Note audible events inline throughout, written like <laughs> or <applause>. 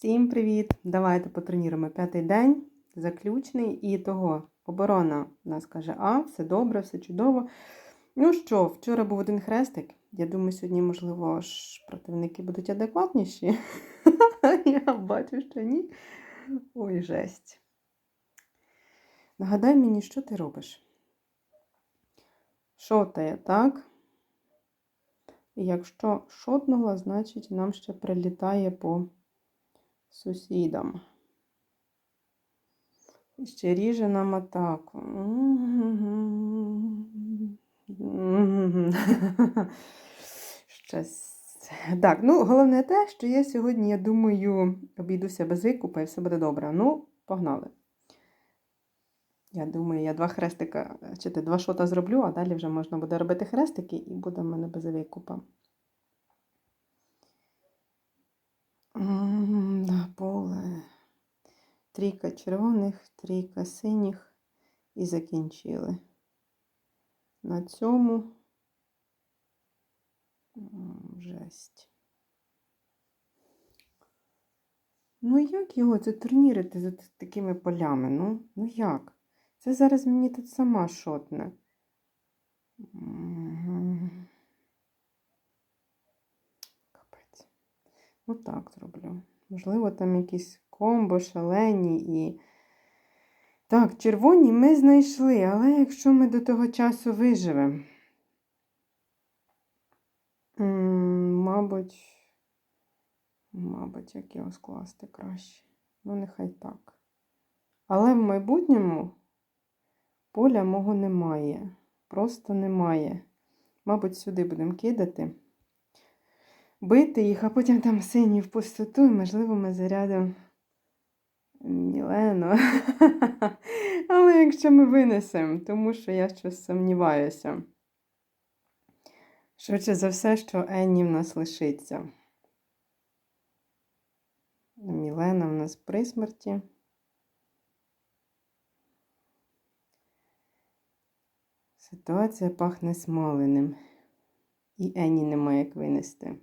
Всім привіт! Давайте потренуємо п'ятий день, заключний, і того оборона нас каже, а, все добре, все чудово. Ну що, вчора був один хрестик. Я думаю, сьогодні, можливо, ж противники будуть адекватніші. <laughs> Я бачу, що ні. Ой, жесть. Нагадай мені, що ти робиш? Шотає, так? І якщо шотнула, значить нам ще прилітає по сусідам. І ще ріже нам атаку. Щас. Так, ну головне те, що я сьогодні, я думаю, обійдуся без викупа і все буде добре. Ну, погнали. Я думаю, я два хрестика, чи два шота зроблю, а далі вже можна буде робити хрестики і буде в мене без викупа. М, Да, поле. Трійка червоних, трійка синіх і закінчили. На цьому жесть. Ну як його це турнірити за такими полями? Ну, ну як? Це зараз мені тут сама шотне. Капець. Ну так зроблю. Можливо, там якісь комбо, шалені і. Так, червоні ми знайшли, але якщо ми до того часу виживемо. Мабуть, мабуть, як його скласти краще. Ну, нехай так. Але в майбутньому поля мого немає. Просто немає. Мабуть, сюди будемо кидати, бити їх, а потім там сині в пустоту, і, можливо, ми зарядимо Мілену. <laughs> Але якщо ми винесемо, тому що я щось сумніваюся. Швидше за все, що Енні в нас лишиться. Мілена в нас при смерті. Ситуація пахне смаленим. І Енні немає як винести.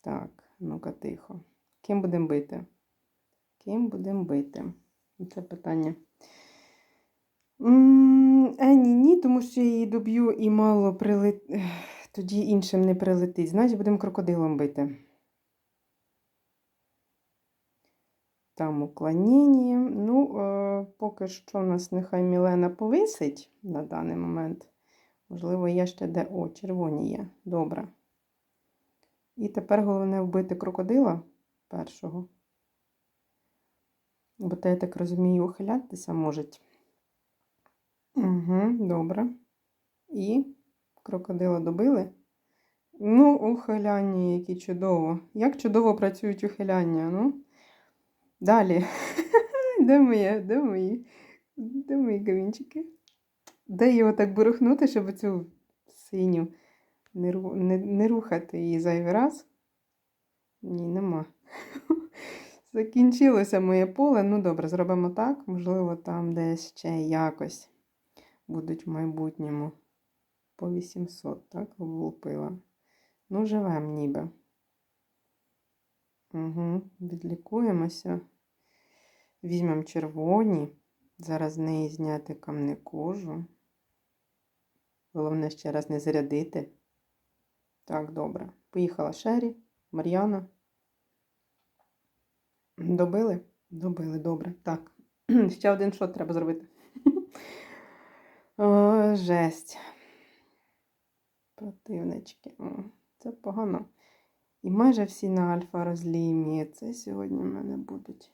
Так, ну-ка тихо. Ким будемо бити? Ким будемо бити? Це питання. М, Енні ні, тому що я її доб'ю і мало прилет... тоді іншим не прилетить. Значить, будемо крокодилом бити. Там уклоніння. Ну, е, поки що у нас нехай Мілена повисить на даний момент. Можливо, є ще де. О, червоні є. Добре. І тепер головне вбити крокодила першого. Бо те, я так розумію, ухилятися можуть. Угу, добре. І крокодила добили. Ну, ухиляння, які чудово. Як чудово працюють ухиляння, ну. Далі. <laughs> Де моє? Де мої? Де мої камінчики? Де його так бурухнути, щоб цю синю не, не, не рухати її зайвий раз? Ні, нема. <laughs> Закінчилося моє поле. Ну, добре, зробимо так. Можливо, там десь ще якось будуть в майбутньому. По 800, так, влупила. Ну, живем ніби. Угу, відлікуємося. Візьмемо червоні. Зараз з неї зняти камне кожу. Головне ще раз не зарядити. Так, добре. Поїхала Шері, Мар'яна. Добили? Добили, добре. Так. <clears throat> Ще один шот треба зробити. <laughs> О, жесть. Противнички. Це погано. І майже всі на альфа розлімі. Це сьогодні в мене будуть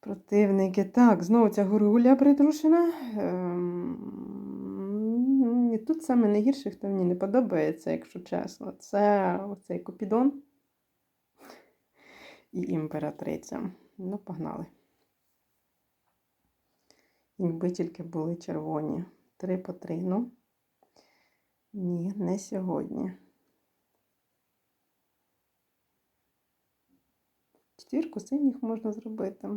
противники. Так, знову ця горгуля притрушена. Ем, І тут саме найгірше, хто мені не подобається, якщо чесно. Це оцей Купідон і імператриця. Ну, погнали. Якби тільки були червоні. Три по три. Ну, ні, не сьогодні. Четвірку синіх можна зробити.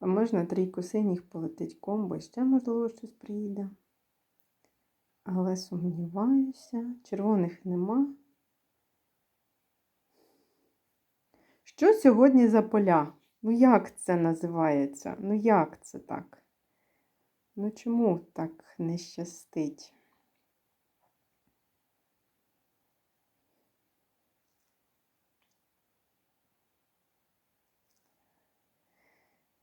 А можна трійку синіх полетить комбо, ще, можливо, щось приїде. Але сумніваюся, червоних нема. Що сьогодні за поля? Ну як це називається? Ну як це так? Ну чому так не щастить?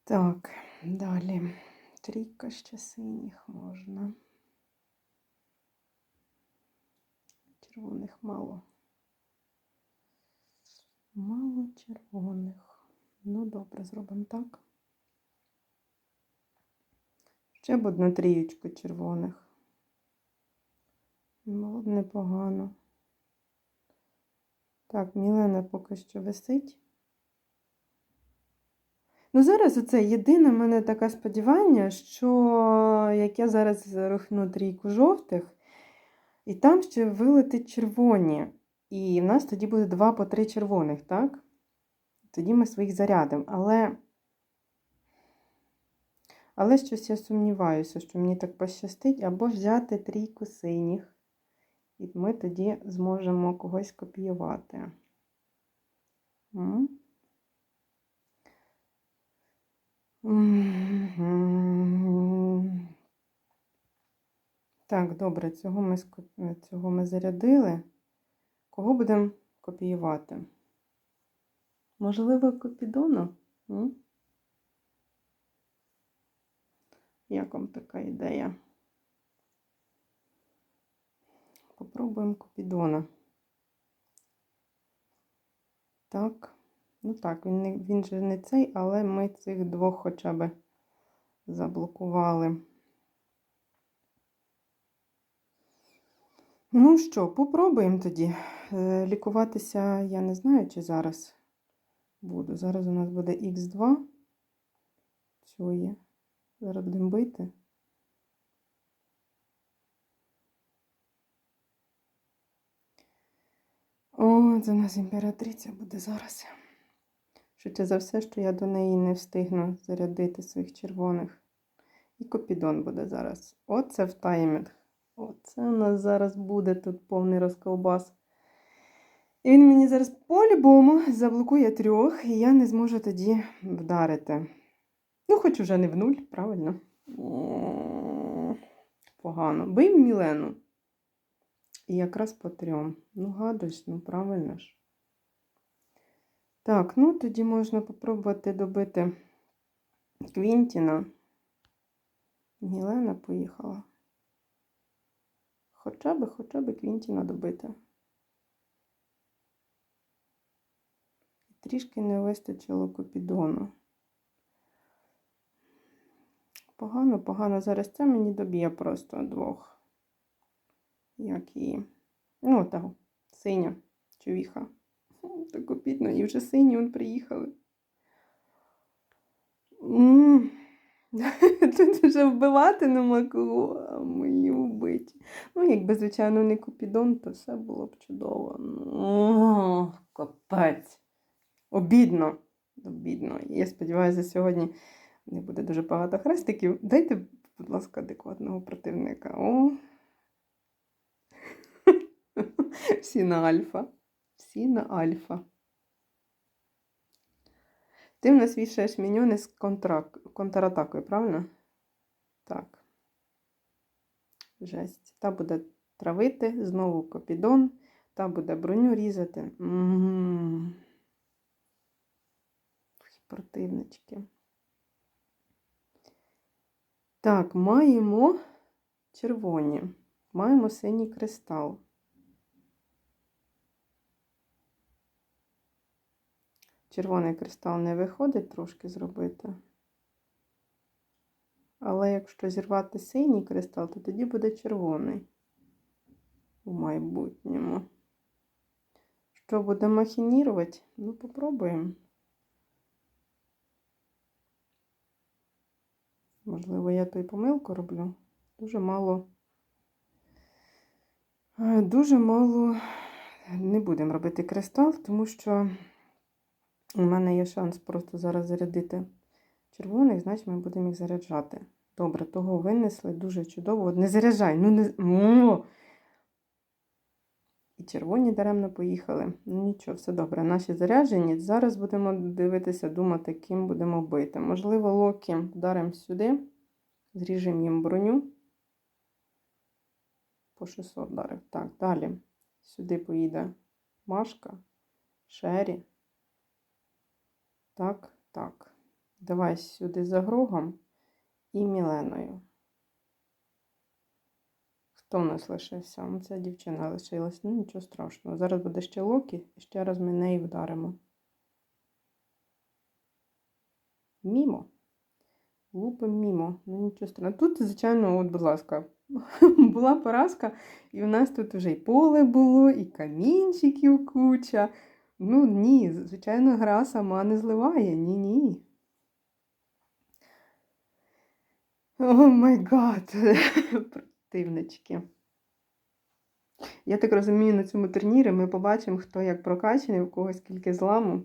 Так, далі. Трійка ще синіх можна. Червоних мало. Мало червоних. Ну, добре, зробимо так. Ще б одну трієчку червоних. Було б непогано. Так, Мілена поки що висить. Ну, зараз оце єдине в мене таке сподівання, що як я зараз рухну трійку жовтих, і там ще вилетить червоні. І в нас тоді буде два по три червоних, так? Тоді ми своїх зарядимо. Але але щось я сумніваюся, що мені так пощастить, або взяти трійку синіх. І ми тоді зможемо когось копіювати. Так, добре, цього ми, цього ми зарядили. Кого будемо копіювати? Можливо, Копідона? Як вам така ідея? Попробуємо Купідона. Так. Ну так, він, він же не цей, але ми цих двох хоча б заблокували. Ну що, попробуємо тоді. Е, Лікуватися я не знаю, чи зараз буду. Зараз у нас буде Х2. Чує. Зараз будемо бити. О, це у нас імператриця буде зараз. Швидше за все, що я до неї не встигну зарядити своїх червоних. І копідон буде зараз. Оце в таймінг. Оце у нас зараз буде тут повний розковбас. І він мені зараз по-любому заблокує трьох, і я не зможу тоді вдарити. Ну, хоч уже не в нуль, правильно? Погано. Бий Мілену. І якраз по трьом. Ну, гадиш, ну правильно ж. Так, ну тоді можна попробувати добити Квінтіна. Мілена поїхала. Хоча б, хоча б Квінтіна добити. Трішки не вистачило Купідону. Погано, погано. Зараз це мені доб'є просто двох. Як її. Ну, так, синя човіха. <laughs> Так обідно. І вже сині он приїхали. М. <laughs> Тут вже вбивати нема кого, а мої вбиті. Ну, якби, звичайно, не Купідон, то все було б чудово. Ну, капець. Обідно. Обідно. Я сподіваюся, сьогодні не буде дуже багато хрестиків. Дайте, будь ласка, адекватного противника. О. <laughs> Всі на альфа. Всі на альфа. Ти в нас вішаєш міньони з контратакою, правильно? Так. Жесть. Та буде травити, знову копідон, та буде броню різати. М-м-м. Противнички. Так, маємо червоні. Маємо синій кристал. Червоний кристал не виходить трошки зробити. Але якщо зірвати синій кристал, то тоді буде червоний у майбутньому. Що буде махінірувати? Ну, попробуємо. Можливо, я то й помилку роблю. Дуже мало. Е, Дуже мало не будемо робити кристал, тому що у мене є шанс просто зараз зарядити червоних, значить ми будемо їх заряджати. Добре, того винесли, дуже чудово. От не заряджай, ну не. Мо! І червоні даремно поїхали. Ну нічого, все добре. Наші заряджені. Зараз будемо дивитися, думати, ким будемо бити. Можливо, локі вдаримо сюди, зріжемо їм броню. По 600 вдарив. Так, далі. Сюди поїде Машка, Шері. Так, так. Давай сюди за Грогом і Міленою. Хто в нас лишився? Ця дівчина лишилась. Ну, нічого страшного. Зараз буде ще Локі, і ще раз ми неї вдаримо. Мімо. Лупим мімо. Ну, нічого страшного. Тут, звичайно, от, будь ласка, <laughs> була поразка, і у нас тут вже і поле було, і камінчиків куча. Ну, ні, звичайно, гра сама не зливає. Ні-ні. О май гад, <laughs> противнички. Я так розумію, на цьому турнірі ми побачимо, хто як прокачаний, у когось скільки зламу.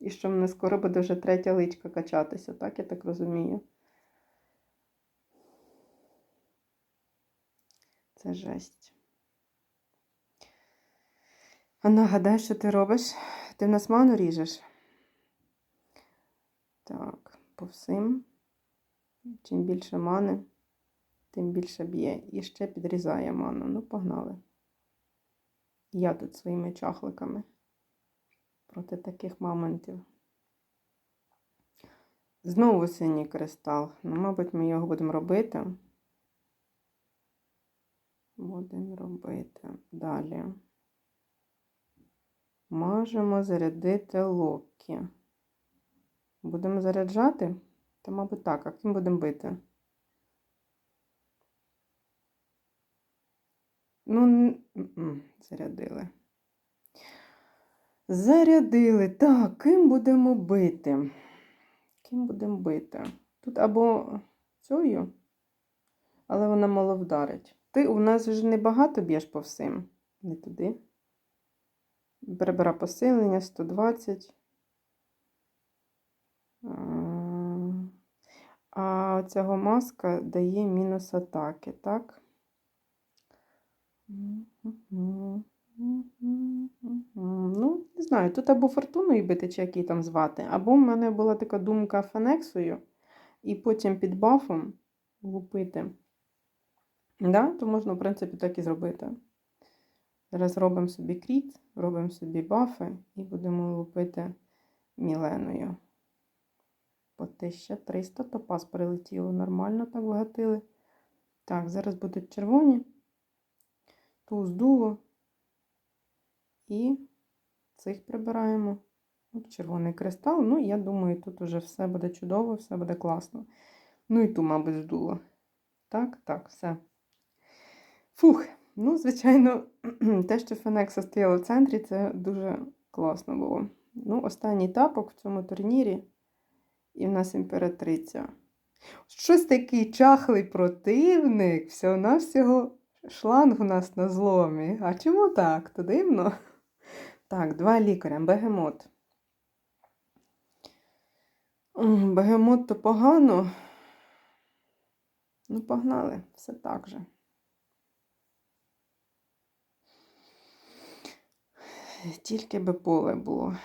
І що в мене скоро буде вже третя личка качатися, так я так розумію. Це жесть. А нагадай, що ти робиш? Ти в нас ману ріжеш? Так, по всім. Чим більше мани, тим більше б'є. І ще підрізає ману. Ну, погнали. Я тут своїми чахликами проти таких моментів. Знову синій кристал. Ну, мабуть, ми його будемо робити. Будемо робити. Далі. Можемо зарядити локі. Будемо заряджати? Та, мабуть, так. А ким будемо бити? Ну, зарядили. Зарядили. Так, ким будемо бити? Ким будемо бити? Тут або цією, але вона мало вдарить. Ти у нас вже небагато б'єш по всім. Не туди. Перебира посилення 120. А, А цього маска дає мінус атаки, так? Ну, не знаю, тут або фортуною бити, чи який там звати, або в мене була така думка Фенексою, і потім під бафом лупити. Да? То можна, в принципі, так і зробити. Зараз робимо собі кріт, робимо собі бафи і будемо лупити міленою. По 1300 топаз прилетіло. Нормально так вгатили. Так, зараз будуть червоні. Туз дуло. І цих прибираємо. Червоний кристал. Ну, я думаю, тут уже все буде чудово, все буде класно. Ну і ту, мабуть, здуло. Так, так, все. Фух. Ну, звичайно, <clears throat> те, що Фенекса стояла в центрі, це дуже класно було. Ну, останній тапок в цьому турнірі. І в нас імператриця. Щось такий чахлий противник, всього-навсього шланг у нас на зломі. А чому так? То дивно? <laughs> Так, два лікаря, бегемот. Бегемот то погано. Ну, погнали, все так же. Тільки би поле було.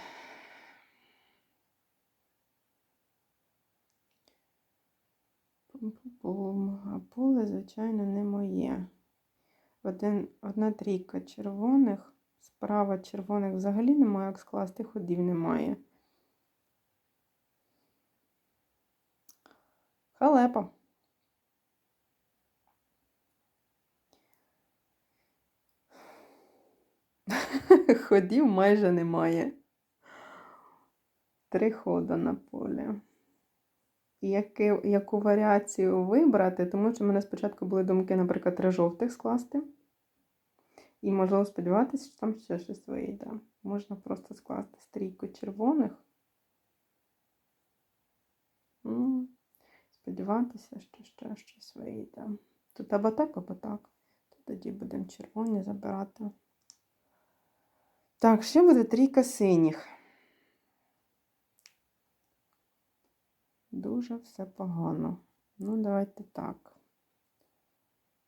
А поле, звичайно, не моє. Один, одна трійка червоних. Справа червоних взагалі немає, як скласти ходів немає. Халепа. <laughs> Ходів майже немає. Три хода на полі. І яку варіацію вибрати, тому що в мене спочатку були думки, наприклад, три жовтих скласти. І можливо сподіватися, що там ще щось вийде. Можна просто скласти стрійку червоних. Сподіватися, що ще щось вийде. Тут або так, або так. То тоді будемо червоні забирати. Так, ще буде трійка синіх. Дуже все погано. Ну, давайте так.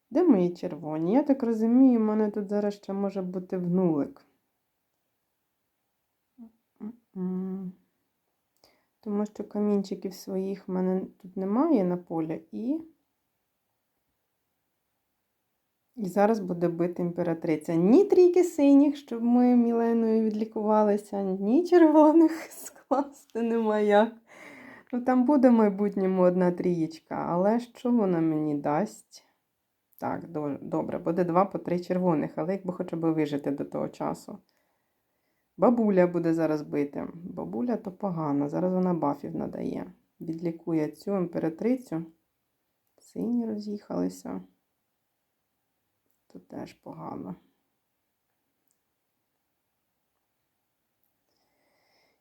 Де мої червоні? Я так розумію, в мене тут зараз ще може бути внулик. Тому що камінчиків своїх в мене тут немає на полі і. І зараз буде бити імператриця. Ні трійки синіх, щоб ми Міленою відлікувалися, ні червоних <laughs> скласти нема як. Ну, там буде в майбутньому одна трієчка, але що вона мені дасть? Так, добре, буде два по три червоних, але якби хоча б вижити до того часу. Бабуля буде зараз бити. Бабуля то погано, зараз вона бафів надає. Відлікує цю імператрицю. Сині роз'їхалися. То теж погано.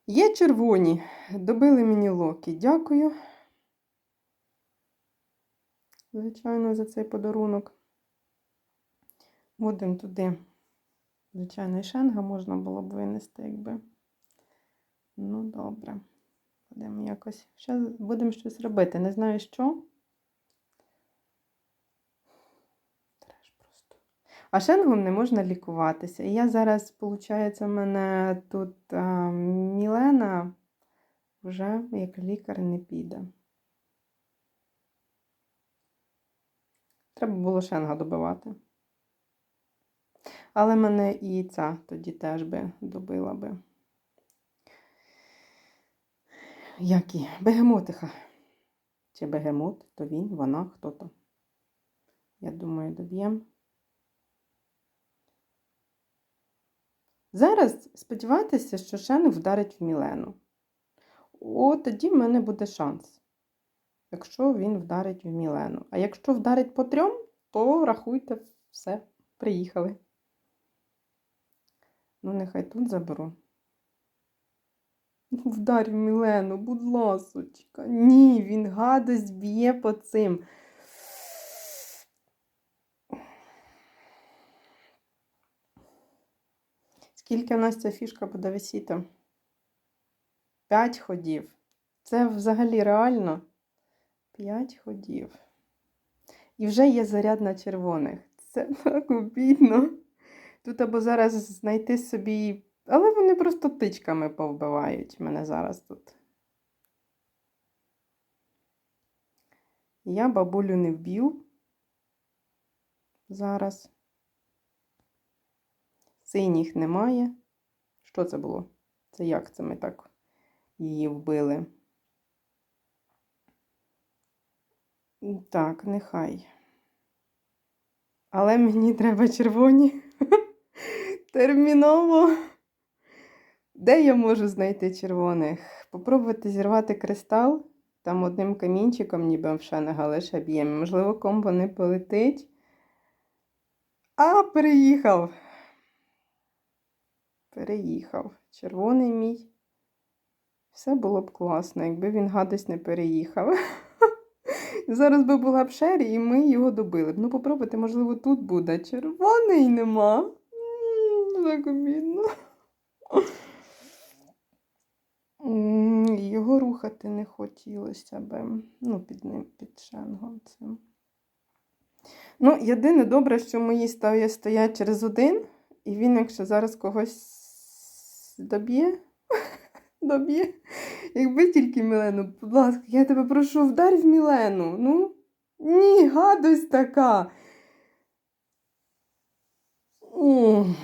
Є червоні. Добили мені локі. Дякую. Звичайно, за цей подарунок. Будемо туди. Звичайно, і шенга можна було б винести, якби. Ну, добре. Будемо якось. Ще будемо щось робити. Не знаю що. Треш просто. А шенгом не можна лікуватися. І я зараз, виходить, в мене тут а, Мілена вже як лікар не піде. Треба було шенга добивати. Але мене і ця тоді теж би добила би. Як і бегемотиха. Чи бегемот, то він, вона, хто то. Я думаю, доб'ємо. Зараз сподівайтеся, що Шенг вдарить в Мілену. О, тоді в мене буде шанс. Якщо він вдарить в Мілену. А якщо вдарить по трьом, то рахуйте все, приїхали. Ну, нехай тут заберу. Ну, Вдарь в Мілену, будь ласочка. Ні, він гадость б'є по цим. Скільки в нас ця фішка буде висіти? П'ять ходів. Це взагалі реально? П'ять ходів. І вже є заряд на червоних. Це <laughs> так обідно. Тут або зараз знайти собі. Але вони просто тичками повбивають мене зараз тут. Я бабулю не вб'ю. Зараз. Синіх немає. Що це було? Це як це ми так її вбили? Так, нехай. Але мені треба червоні. <laughs> Терміново. Де я можу знайти червоних? Попробувати зірвати кристал. Там одним камінчиком, ніби в шенега лише б'ємо. Можливо, комбо не полетить. А, переїхав. Переїхав. Червоний мій. Все було б класно, якби він гадость не переїхав. <laughs> Зараз би була б Шері, і ми його добили б. Ну, попробуйте, можливо, тут буде. Червоний нема. Так обідно. Його рухати не хотілося би. Ну, під ним, під шенгом цим. Ну, єдине добре, що мої стоять через один, і він, якщо зараз когось доб'є, доб'є. Якби тільки Мілену, будь ласка, я тебе прошу, вдарь в Мілену. Ну, ні, гадость така. М.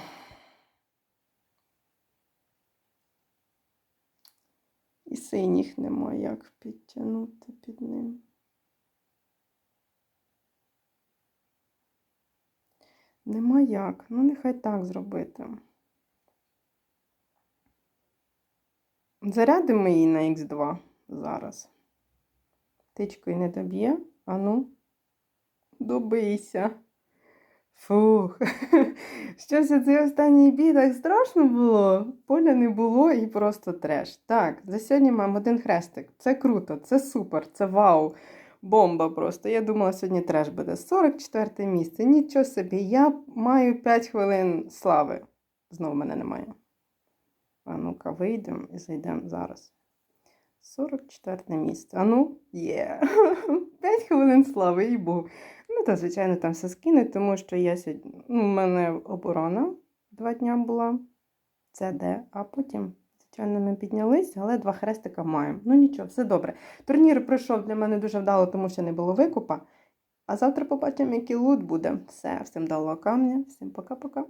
І синіх нема як підтягнути під ним. Нема як. Ну, нехай так зробити. Зарядимо її на Х2 зараз. Тичкою не доб'є. Ану, добийся. Фух. <laughs> Щось цей останній бій так страшно було. Поля не було і просто треш. Так, за сьогодні маємо один хрестик. Це круто, це супер, це вау. Бомба просто. Я думала, сьогодні треш буде. 44 місце. Нічого собі. Я маю 5 хвилин слави. Знову мене немає. А ну-ка, вийдемо і зайдемо зараз. 44 місце. А ну, є. <laughs> 5 хвилин слави, їй Богу. Ну, то, звичайно, там все скине, тому що я сьогодні. Ну, у мене оборона два дня була. Це де, а потім, звичайно, ми піднялись, але два хрестика маємо. Ну нічого, все добре. Турнір пройшов для мене дуже вдало, тому що не було викупа. А завтра побачимо, який лут буде. Все, всім дало камня, всім пока-пока.